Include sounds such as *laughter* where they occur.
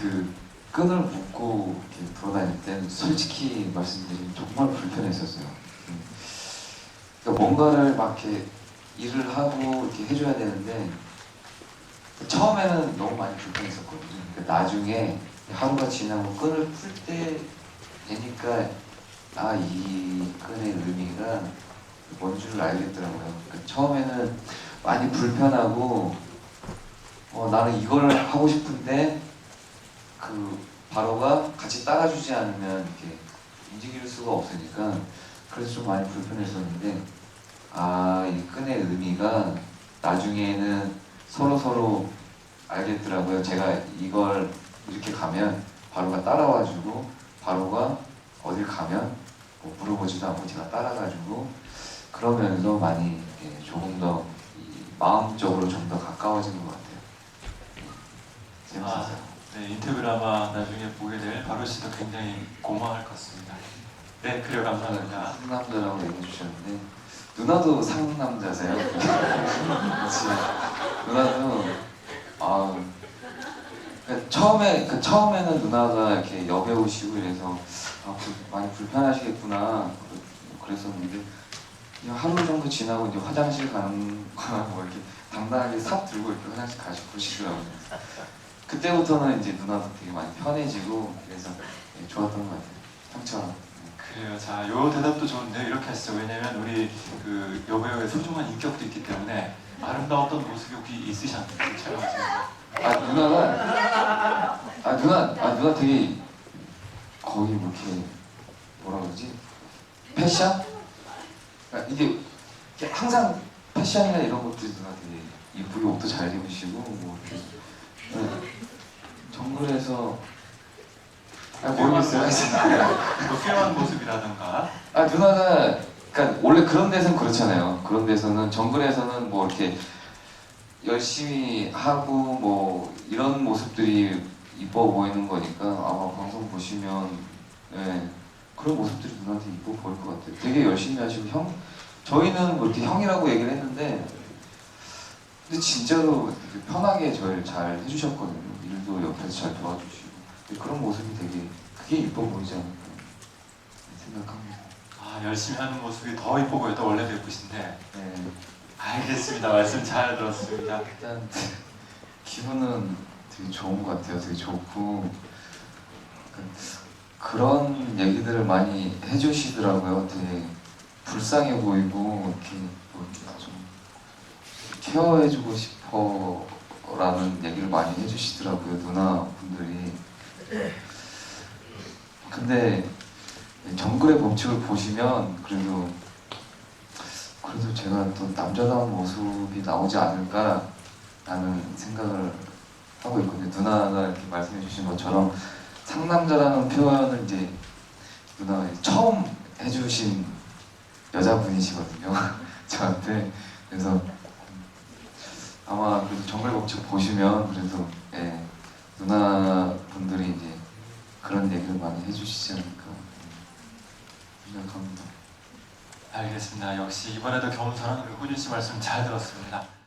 그 끈을 묶고 이렇게 돌아다닐 때는 솔직히 말씀드리면 정말 불편했었어요. 그러니까 뭔가를 막 이렇게 일을 하고 이렇게 해줘야 되는데 처음에는 너무 많이 불편했었거든요. 그러니까 나중에 하루가 지나고 끈을 풀 때 되니까 아 이 끈의 의미가 뭔 줄 알겠더라고요. 그러니까 처음에는 많이 불편하고 어, 나는 이걸 하고 싶은데 그 바로가 같이 따라주지 않으면 이렇게 움직일 수가 없으니까 그래서 좀 많이 불편했었는데 아이 끈의 의미가 나중에는 서로 서로 알겠더라고요. 제가 이걸 이렇게 가면 바로가 따라와주고 바로가 어딜 가면 뭐 물어보지도 않고 제가 따라가지고 그러면서 많이 예, 조금 더이 마음적으로 좀 더 가까워지는 것 같아요. 예, 재밌었어요. 아마 나중에 보게 될 바로 씨도 굉장히 고마워할 것 같습니다. 네, 그래요. 감사합니다. 상남자라고 얘기해 주셨는데 누나도 상남자세요? 그렇지. 누나도 아그 처음에 그 처음에는 누나가 이렇게 여배우시고 이래서 아, 불- 많이 불편하시겠구나 그- 그랬었는데 하루 정도 지나고 이제 화장실 가는 거뭐 이렇게 당당하게 삽 들고 이렇게 화장실 가시 보시더라고요. 그때부터는 이제 누나도 되게 많이 편해지고 그래서 예, 좋았던 것 같아요. 형처럼. 그래요. 자, 요 대답도 좋은데 이렇게 하시죠. 왜냐면 우리 그 여배우의 소중한 인격도 있기 때문에 아름다웠던 모습이 혹시 있으셨나요? 촬영하시면서. 아 누나가 아 누나 아 누나 되게 거의 뭐 이렇게 뭐라 그러지 패션 아, 이게 항상 패션이나 이런 것들이 누나 되게 이쁘게 옷도 잘 입으시고 뭐 이렇게 네. 정글에서 아 모르겠어요 *laughs* 뭐 필요한 모습이라든가 아 누나가 그러니까 원래 그런 데서는 그렇잖아요. 그런 데서는 정글에서는 뭐 이렇게 열심히 하고 뭐 이런 모습들이 이뻐 보이는 거니까 아마 방송 보시면 예, 그런 모습들이 누나한테 이뻐 보일 것 같아요. 되게 열심히 하시고 형 저희는 뭐 이렇게 형이라고 얘기를 했는데 근데 진짜로 편하게 저를 잘 해주셨거든요. 일도 옆에서 잘 도와주시고 그런 모습이 되게 그게 이뻐 보이지 않을까 생각합니다. 아, 열심히 하는 모습이 더 이뻐 보였다. 원래도 예쁘신데. 네. 알겠습니다. 말씀 잘 들었습니다. 일단 기분은 되게 좋은 것 같아요. 되게 좋고 그- 그런 얘기들을 많이 해주시더라고요. 되게 불쌍해 보이고 이렇게 뭐 이렇게 좀 케어해주고 싶어라는 얘기를 많이 해주시더라고요. 누나 분들이. 근데 정글의 법칙을 보시면 그래도 그래도 제가 또 남자다운 모습이 나오지 않을까라는 생각을 하고 있거든요. 누나가 이렇게 말씀해 주신 것처럼 상남자라는 표현을 이제 누나가 처음 해주신 여자분이시거든요. *laughs* 저한테 그래서 아마 그래도 정글 법칙 보시면 그래도 예, 누나 분들이 이제 그런 얘기를 많이 해주시지 않을까 생각합니다. 알겠습니다. 역시 이번에도 겸손한 우리 호준 씨 말씀 잘 들었습니다.